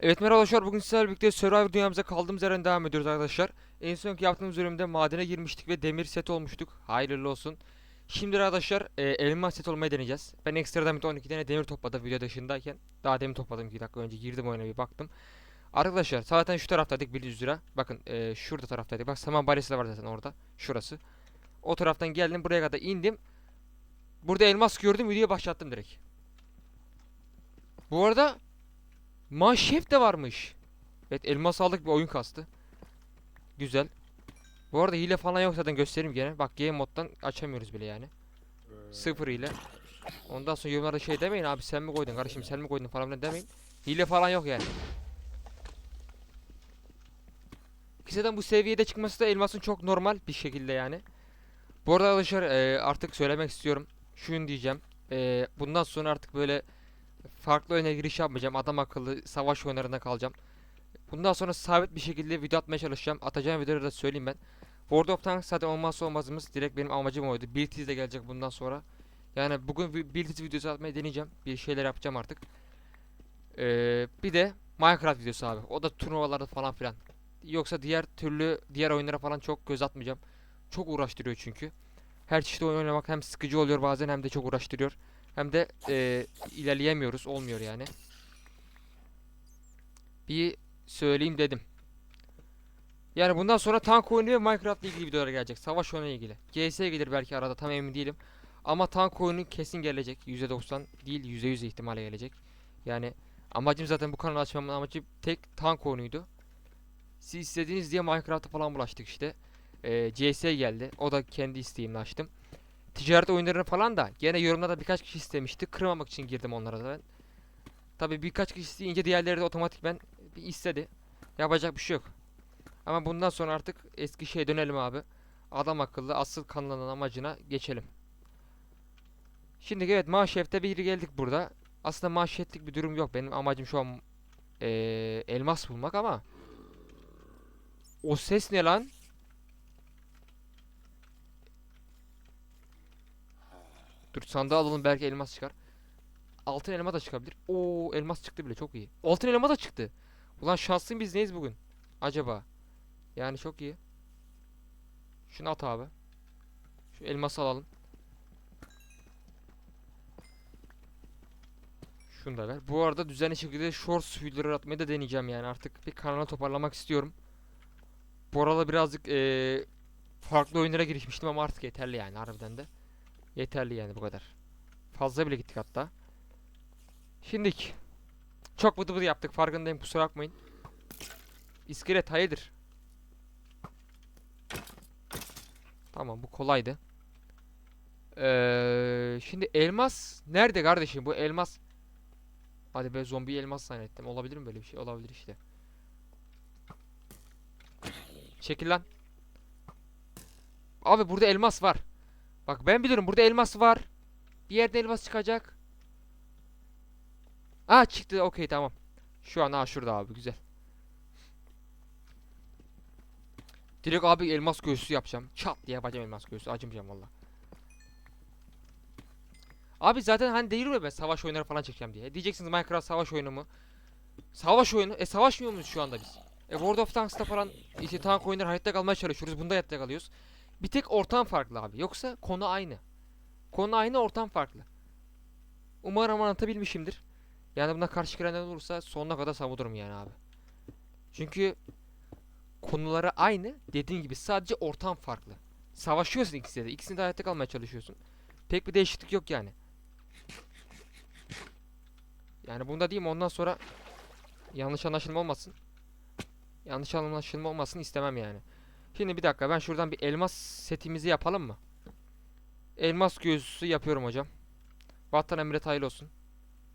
Evet merhaba arkadaşlar bugün sizlerle birlikte Survivor dünyamıza kaldığımız yerden devam ediyoruz arkadaşlar. En sonki yaptığımız bölümde madene girmiştik ve demir set olmuştuk. Hayırlı olsun. Şimdi arkadaşlar e, elmas set olmayı deneyeceğiz. Ben ekstradan bir de 12 tane demir topladım video dışındayken. Daha demir topladım 2 dakika önce girdim oyuna bir baktım. Arkadaşlar zaten şu taraftaydık 100 lira. Bakın e, şurada taraftaydık. Bak saman balyası da var zaten orada. Şurası. O taraftan geldim buraya kadar indim. Burada elmas gördüm videoyu başlattım direkt. Bu arada Manşef de varmış. Evet elmas aldık bir oyun kastı. Güzel. Bu arada hile falan yok zaten göstereyim gene. Bak game moddan açamıyoruz bile yani. Sıfır hile. Ondan sonra yorumlarda şey demeyin abi sen mi koydun kardeşim sen mi koydun falan demeyin. Hile falan yok yani. Zaten bu seviyede çıkması da elmasın çok normal bir şekilde yani. Bu arada arkadaşlar e, artık söylemek istiyorum. Şunu diyeceğim. E, bundan sonra artık böyle farklı oyuna giriş yapmayacağım. Adam akıllı savaş oyunlarında kalacağım. Bundan sonra sabit bir şekilde video atmaya çalışacağım. Atacağım videoları da söyleyeyim ben. World of Tanks zaten olmazsa olmazımız. Direkt benim amacım oydu. Build de gelecek bundan sonra. Yani bugün Build videosu atmayı deneyeceğim. Bir şeyler yapacağım artık. Ee, bir de Minecraft videosu abi. O da turnuvalarda falan filan. Yoksa diğer türlü diğer oyunlara falan çok göz atmayacağım. Çok uğraştırıyor çünkü. Her çeşit oyun oynamak hem sıkıcı oluyor bazen hem de çok uğraştırıyor. Hem de e, ilerleyemiyoruz. Olmuyor yani. Bir söyleyeyim dedim. Yani bundan sonra tank oyunu ve Minecraft ile ilgili videolar gelecek. Savaş oyunu ilgili. CS gelir belki arada tam emin değilim. Ama tank oyunu kesin gelecek. %90 değil %100 ihtimalle gelecek. Yani amacım zaten bu kanalı açmamın amacı tek tank oyunuydu. Siz istediğiniz diye Minecraft'a falan bulaştık işte. Ee, CS geldi. O da kendi isteğimle açtım ticaret oyunlarını falan da gene yorumlarda birkaç kişi istemişti. Kırmamak için girdim onlara da. Tabi birkaç kişi isteyince diğerleri de otomatik ben bir istedi. Yapacak bir şey yok. Ama bundan sonra artık eski şeye dönelim abi. Adam akıllı asıl kanalının amacına geçelim. Şimdi evet manşefte bir geldik burada. Aslında manşetlik bir durum yok. Benim amacım şu an eee, elmas bulmak ama o ses ne lan? Dur sandığı alalım belki elmas çıkar. Altın elma da çıkabilir. Oo elmas çıktı bile çok iyi. Altın elma da çıktı. Ulan şanslıyım biz neyiz bugün? Acaba. Yani çok iyi. Şunu at abi. Şu elması alalım. Şunu da ver. Bu arada düzenli şekilde short videoları atmayı da deneyeceğim yani artık bir kanala toparlamak istiyorum. Bu arada birazcık eee, farklı oyunlara girişmiştim ama artık yeterli yani harbiden de. Yeterli yani bu kadar. Fazla bile gittik hatta. Şimdik. Çok bıdı bıdı yaptık farkındayım kusura bakmayın. İskelet hayırdır? Tamam bu kolaydı. Ee, şimdi elmas nerede kardeşim bu elmas? Hadi be zombi elmas zannettim. Olabilir mi böyle bir şey? Olabilir işte. Çekil lan. Abi burada elmas var. Bak ben biliyorum burada elmas var. Bir yerde elmas çıkacak. Aa çıktı okey tamam. Şu an ha şurada abi güzel. Direkt abi elmas göğsü yapacağım. Çat diye yapacağım elmas göğsü. Acımayacağım valla. Abi zaten hani değil mi ben savaş oyunları falan çekeceğim diye. Diyeceksiniz Minecraft savaş oyunu mu? Savaş oyunu. E savaşmıyor muyuz şu anda biz? E World of Tanks'ta falan işte tank oyunları hayatta kalmaya çalışıyoruz. Bunda hayatta kalıyoruz. Bir tek ortam farklı abi. Yoksa konu aynı. Konu aynı, ortam farklı. Umarım anlatabilmişimdir. Yani buna karşı gelenler olursa sonuna kadar savunurum yani abi. Çünkü konuları aynı. Dediğim gibi sadece ortam farklı. Savaşıyorsun ikisinde de. İkisinde de hayatta kalmaya çalışıyorsun. Pek bir değişiklik yok yani. Yani bunda diyeyim ondan sonra yanlış anlaşılma olmasın. Yanlış anlaşılma olmasın istemem yani. Şimdi bir dakika ben şuradan bir elmas setimizi yapalım mı? Elmas göğsü yapıyorum hocam. Vatan emret hayırlı olsun.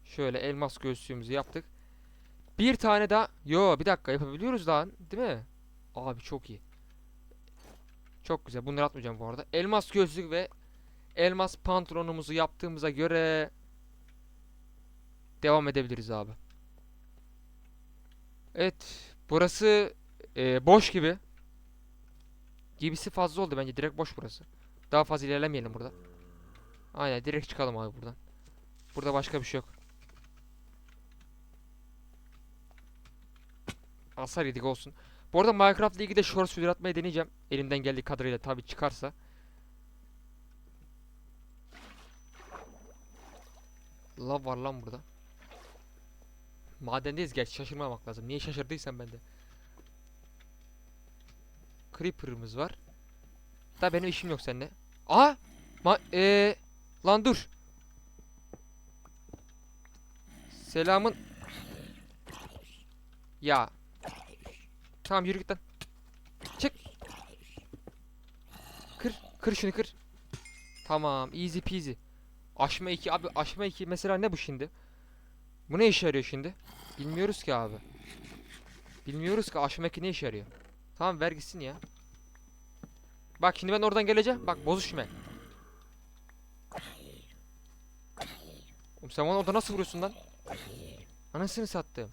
Şöyle elmas göğsümüzü yaptık. Bir tane daha. Yo bir dakika yapabiliyoruz daha değil mi? Abi çok iyi. Çok güzel. Bunları atmayacağım bu arada. Elmas gözlük ve elmas pantolonumuzu yaptığımıza göre devam edebiliriz abi. Evet. Burası e, boş gibi. Gibisi fazla oldu bence. Direkt boş burası. Daha fazla ilerlemeyelim burada. Aynen direkt çıkalım abi buradan. Burada başka bir şey yok. Hasar yedik olsun. Bu arada Minecraft Ligi'de short speed atmayı deneyeceğim. Elimden geldiği kadarıyla tabii çıkarsa. Lav var lan burada. Madendeyiz gerçi şaşırmamak lazım. Niye şaşırdıysam ben de. Creeper'ımız var. Da benim işim yok seninle. Aa! Ma eee lan dur. Selamın. Ya. Tamam yürü git lan. Çık. Kır. Kır şunu kır. Tamam. Easy peasy. Aşma 2. Abi aşma 2 mesela ne bu şimdi? Bu ne işe yarıyor şimdi? Bilmiyoruz ki abi. Bilmiyoruz ki aşma 2 ne işe yarıyor. Tamam ver gitsin ya. Bak şimdi ben oradan geleceğim. Bak bozuşma. Oğlum sen bana orada nasıl vuruyorsun lan? Anasını sattım.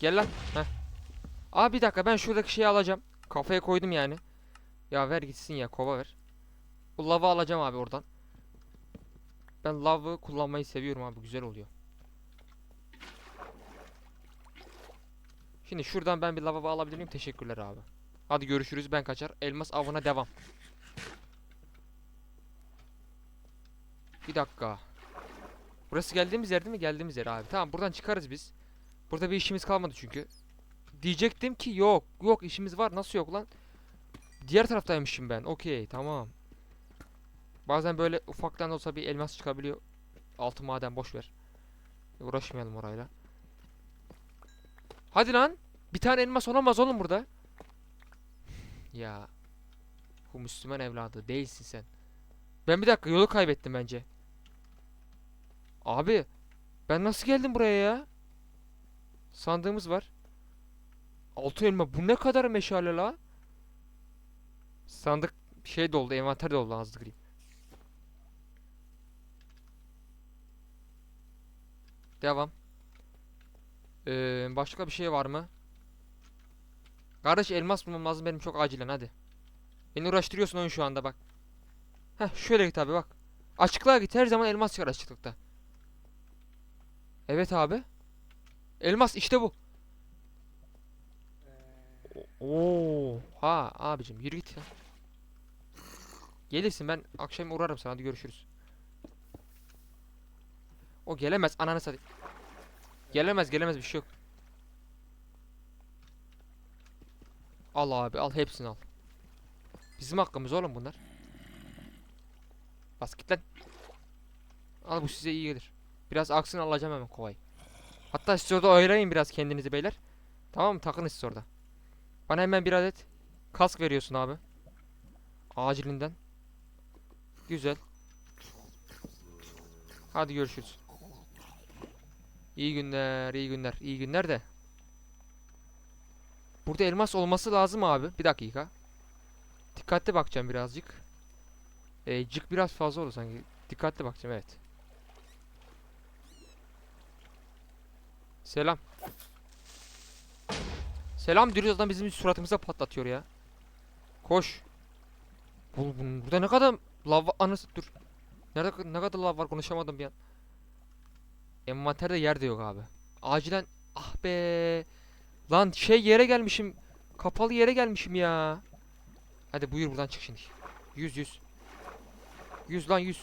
Gel lan. Heh. Aa bir dakika ben şuradaki şeyi alacağım. Kafaya koydum yani. Ya ver gitsin ya kova ver. Bu lavı alacağım abi oradan. Ben lavı kullanmayı seviyorum abi güzel oluyor. Şimdi şuradan ben bir lava alabilir miyim? Teşekkürler abi. Hadi görüşürüz ben kaçar. Elmas avına devam. Bir dakika. Burası geldiğimiz yer değil mi? Geldiğimiz yer abi. Tamam buradan çıkarız biz. Burada bir işimiz kalmadı çünkü. Diyecektim ki yok. Yok işimiz var. Nasıl yok lan? Diğer taraftaymışım ben. Okey tamam. Bazen böyle ufaktan olsa bir elmas çıkabiliyor. Altı maden boş ver. Uğraşmayalım orayla. Hadi lan. Bir tane elmas olamaz oğlum burada. Ya. Bu Müslüman evladı değilsin sen. Ben bir dakika yolu kaybettim bence. Abi. Ben nasıl geldim buraya ya? Sandığımız var. Altı elma. Bu ne kadar meşale la? Sandık şey doldu. Envanter doldu azdı green. Devam. Ee, başka bir şey var mı? Kardeş elmas bulmam lazım benim çok acilen hadi. Beni uğraştırıyorsun oyun şu anda bak. Heh şöyle git abi bak. Açıklığa git her zaman elmas çıkar açıklıkta. Evet abi. Elmas işte bu. Oo, ha abicim yürü git ya. Gelirsin ben akşam uğrarım sana hadi görüşürüz. O gelemez ananı satayım. Gelemez gelemez bir şey yok. Al abi al hepsini al. Bizim hakkımız oğlum bunlar. Bas git lan. Al bu size iyi gelir. Biraz aksın alacağım hemen kovayı. Hatta siz orada oyalayın biraz kendinizi beyler. Tamam mı? Takın siz orada. Bana hemen bir adet kask veriyorsun abi. Acilinden. Güzel. Hadi görüşürüz. İyi günler, iyi günler, iyi günler de. Burada elmas olması lazım abi. Bir dakika. Dikkatli bakacağım birazcık. Ee, cık biraz fazla oldu sanki. Dikkatli bakacağım evet. Selam. Selam diyoruz adam bizim suratımıza patlatıyor ya. Koş. Bu, bu- burada ne kadar lav var? Anası dur. Nerede ne kadar lav var konuşamadım bir an. Envanterde yer de yok abi. Acilen ah be. Lan şey yere gelmişim. Kapalı yere gelmişim ya. Hadi buyur buradan çık şimdi. 100 100. 100 lan 100.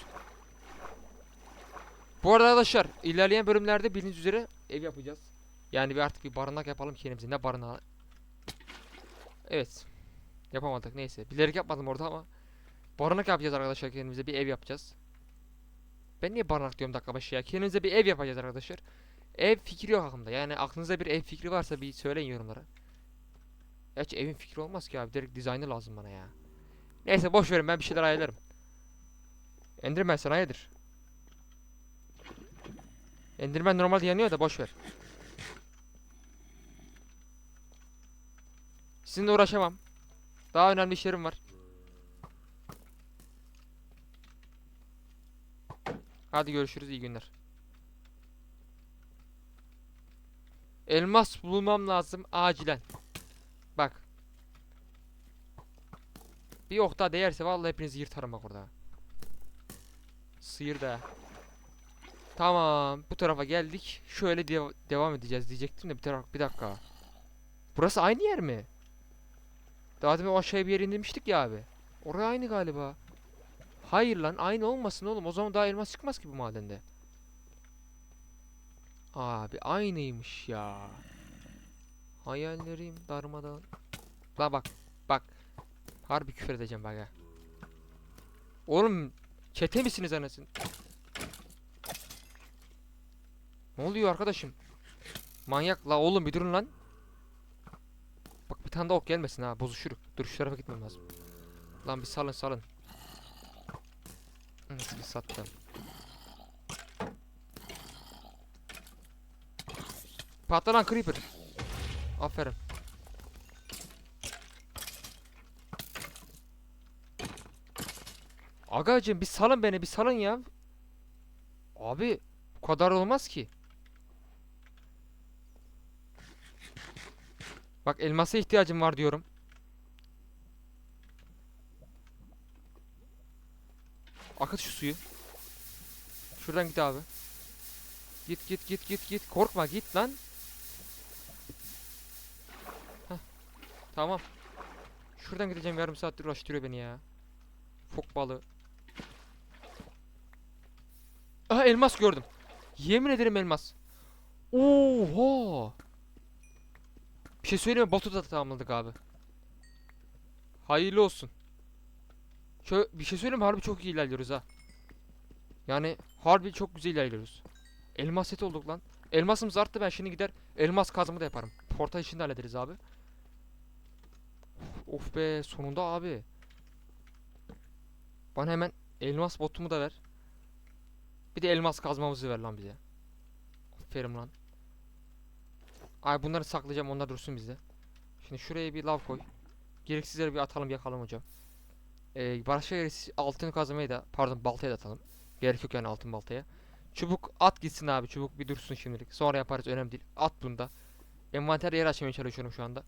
Bu arada arkadaşlar ilerleyen bölümlerde bildiğiniz üzere ev yapacağız. Yani bir artık bir barınak yapalım kendimize. Ne barınağı? Evet. Yapamadık neyse. Bilerek yapmadım orada ama. Barınak yapacağız arkadaşlar kendimize bir ev yapacağız. Ben niye barınak diyorum dakika başı ya. Kendimize bir ev yapacağız arkadaşlar. Ev fikri yok aklımda. Yani aklınızda bir ev fikri varsa bir söyleyin yorumlara. Gerçi evin fikri olmaz ki abi. Direkt dizaynı lazım bana ya. Neyse boş verin ben bir şeyler ayarlarım. Enderman sen hayırdır? Enderman normalde yanıyor da boş ver. Sizinle uğraşamam. Daha önemli işlerim var. Hadi görüşürüz iyi günler. Elmas bulmam lazım acilen. Bak. Bir ok daha değerse vallahi hepinizi yırtarım bak orada. Sıyır da. Tamam. Bu tarafa geldik. Şöyle dev- devam edeceğiz diyecektim de bir taraf bir dakika. Burası aynı yer mi? Daha demin aşağıya bir yere indirmiştik ya abi. Oraya aynı galiba. Hayır lan aynı olmasın oğlum. O zaman daha elmas çıkmaz ki bu madende. Abi aynıymış ya. Hayallerim darmadan. La bak bak. Harbi küfür edeceğim bak ha. Oğlum çete misiniz anasın? Ne oluyor arkadaşım? Manyak la oğlum bir durun lan. Bak bir tane daha ok gelmesin ha bozuşuruk. Dur şu tarafa gitmem lazım. Lan bir salın salın. Nasıl sattım. Patlanan creeper. Aferin. Agacım bir salın beni bir salın ya. Abi bu kadar olmaz ki. Bak elmasa ihtiyacım var diyorum. Akıt şu suyu. Şuradan git abi. Git git git git git. Korkma git lan. Heh. Tamam. Şuradan gideceğim yarım saattir uğraştırıyor beni ya. Fok balığı. Aha elmas gördüm. Yemin ederim elmas. Oha. Bir şey söyleyeyim mi? Botu da tamamladık abi. Hayırlı olsun. Şöyle bir şey söyleyeyim mi? Harbi çok iyi ilerliyoruz ha. Yani harbi çok güzel ilerliyoruz. Elmas set olduk lan. Elmasımız arttı ben şimdi gider elmas kazımı da yaparım. Portal işini de hallederiz abi. Of be sonunda abi. Bana hemen elmas botumu da ver. Bir de elmas kazmamızı ver lan bize. Aferin lan. Ay bunları saklayacağım onlar dursun bizde. Şimdi şuraya bir lav koy. Gereksiz yere bir atalım yakalım hocam. Ee, başka yere s- altın kazmayı da pardon baltaya da atalım. Gerek yok yani altın baltaya. Çubuk at gitsin abi çubuk bir dursun şimdilik. Sonra yaparız önemli değil. At bunda. Envanter yer açmaya çalışıyorum şu anda.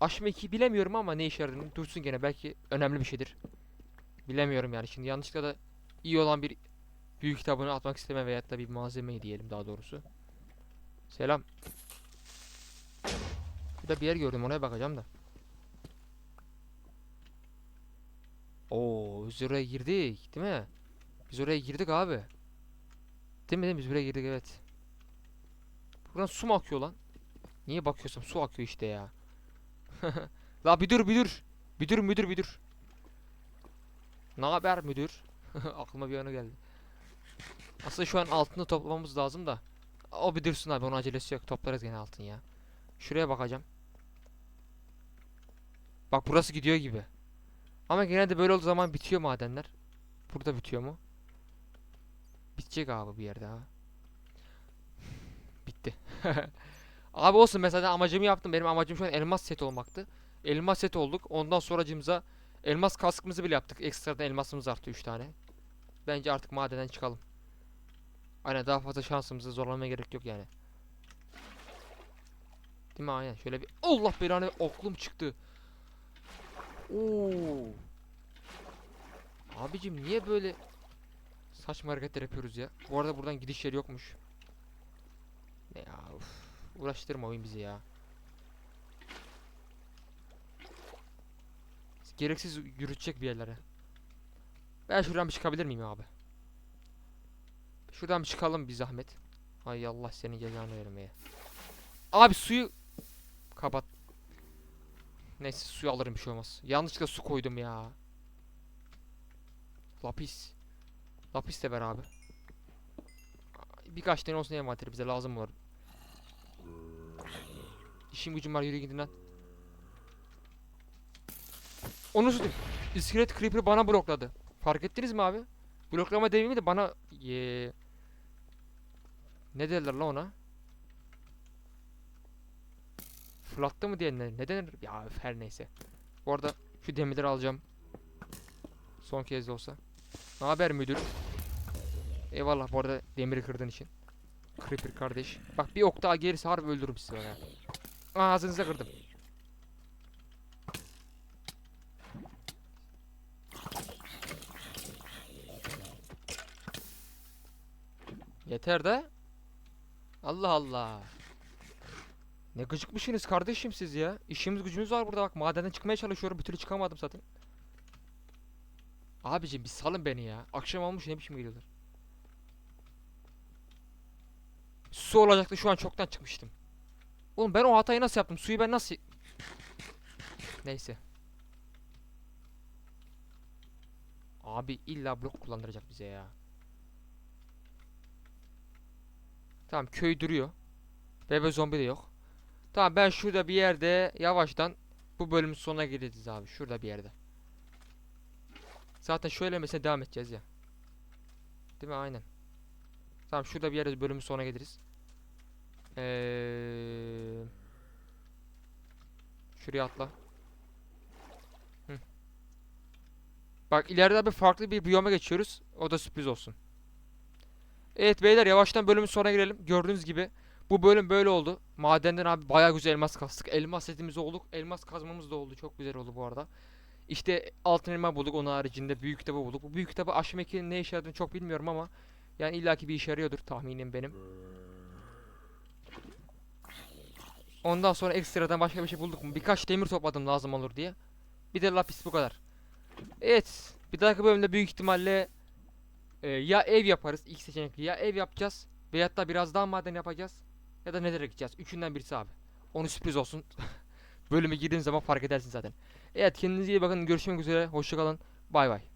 Aşma 2 bilemiyorum ama ne işe yaradığını dursun gene belki önemli bir şeydir. Bilemiyorum yani şimdi yanlışlıkla da iyi olan bir büyük kitabını atmak isteme veyahut da bir malzemeyi diyelim daha doğrusu. Selam. Burada bir yer gördüm oraya bakacağım da. Oo, biz oraya girdik, değil mi? Biz oraya girdik abi. Değil mi? Değil mi? Biz buraya girdik evet. Buradan su mu akıyor lan? Niye bakıyorsam su akıyor işte ya. La bir dur bir dur. Bir dur müdür bir dur. Ne haber müdür? Aklıma bir anı geldi. Aslında şu an altını toplamamız lazım da. O bir dursun abi onun acelesi yok. Toplarız gene altın ya. Şuraya bakacağım. Bak burası gidiyor gibi. Ama genelde böyle olduğu zaman bitiyor madenler. Burada bitiyor mu? Bitecek abi bir yerde ha. Bitti. abi olsun mesela amacımı yaptım. Benim amacım şu an elmas set olmaktı. Elmas set olduk. Ondan sonracımıza elmas kaskımızı bile yaptık. Ekstradan elmasımız arttı 3 tane. Bence artık madenden çıkalım. Aynen daha fazla şansımızı zorlamaya gerek yok yani. Değil mi aynen şöyle bir Allah belanı oklum çıktı. Oo. Abicim niye böyle saçma hareketler yapıyoruz ya? Bu arada buradan gidiş yeri yokmuş. Ne ya uf. Uğraştırma oyun bizi ya. Gereksiz yürütecek bir yerlere. Ben şuradan bir çıkabilir miyim abi? Şuradan bir çıkalım bir zahmet. Ay Allah senin cezanı vermeye. Abi suyu kapat. Neyse suyu alırım bir şey olmaz. Yanlışlıkla su koydum ya. Lapis. Lapis de ver abi. Birkaç tane olsun envanteri bize lazım olur. İşim gücüm var yürü gidin lan. Onu tutayım. İskelet Creeper bana blokladı. Fark ettiniz mi abi? Bloklama demeyeyim de bana Ye- ne derler la ona? Fırlattı mı diye ne, ne denir? Ya üf, her neyse. Bu arada şu demirleri alacağım. Son kez de olsa. Ne haber müdür? Eyvallah bu arada demiri kırdığın için. Creeper kardeş. Bak bir ok daha gerisi harbi öldürürüm sizi ya. Ağzınıza kırdım. Yeter de. Allah Allah. Ne gıcıkmışsınız kardeşim siz ya. İşimiz gücümüz var burada bak madenden çıkmaya çalışıyorum bir türlü çıkamadım zaten. Abicim bir salın beni ya. Akşam olmuş ne biçim geliyorlar. Su olacaktı şu an çoktan çıkmıştım. Oğlum ben o hatayı nasıl yaptım? Suyu ben nasıl... Neyse. Abi illa blok kullandıracak bize ya. Tamam köy duruyor. Bebe zombi de yok. Tamam ben şurada bir yerde yavaştan bu bölümün sonuna geleceğiz abi. Şurada bir yerde. Zaten şöyle mesela devam edeceğiz ya. Değil mi? Aynen. Tamam şurada bir yerde bölümün sonuna geliriz. Eee Şuraya atla. Bak ileride bir farklı bir biyoma geçiyoruz. O da sürpriz olsun. Evet beyler yavaştan bölümün sonuna girelim. Gördüğünüz gibi bu bölüm böyle oldu. Madenden abi bayağı güzel elmas kastık. Elmas setimiz olduk. Elmas kazmamız da oldu. Çok güzel oldu bu arada. İşte altın elma bulduk. Onun haricinde büyük kitabı bulduk. Bu büyük kitabı aşamak ne işe yaradığını çok bilmiyorum ama yani illaki bir işe yarıyordur tahminim benim. Ondan sonra ekstradan başka bir şey bulduk mu? Birkaç demir topladım lazım olur diye. Bir de lapis bu kadar. Evet. Bir dahaki bölümde büyük ihtimalle e, ya ev yaparız ilk seçenekli ya ev yapacağız veyahut da biraz daha maden yapacağız ya da nelere gideceğiz. Üçünden birisi abi. Onu sürpriz olsun. Bölüme girdiğim zaman fark edersin zaten. Evet kendinize iyi bakın. Görüşmek üzere. Hoşçakalın. Bay bay.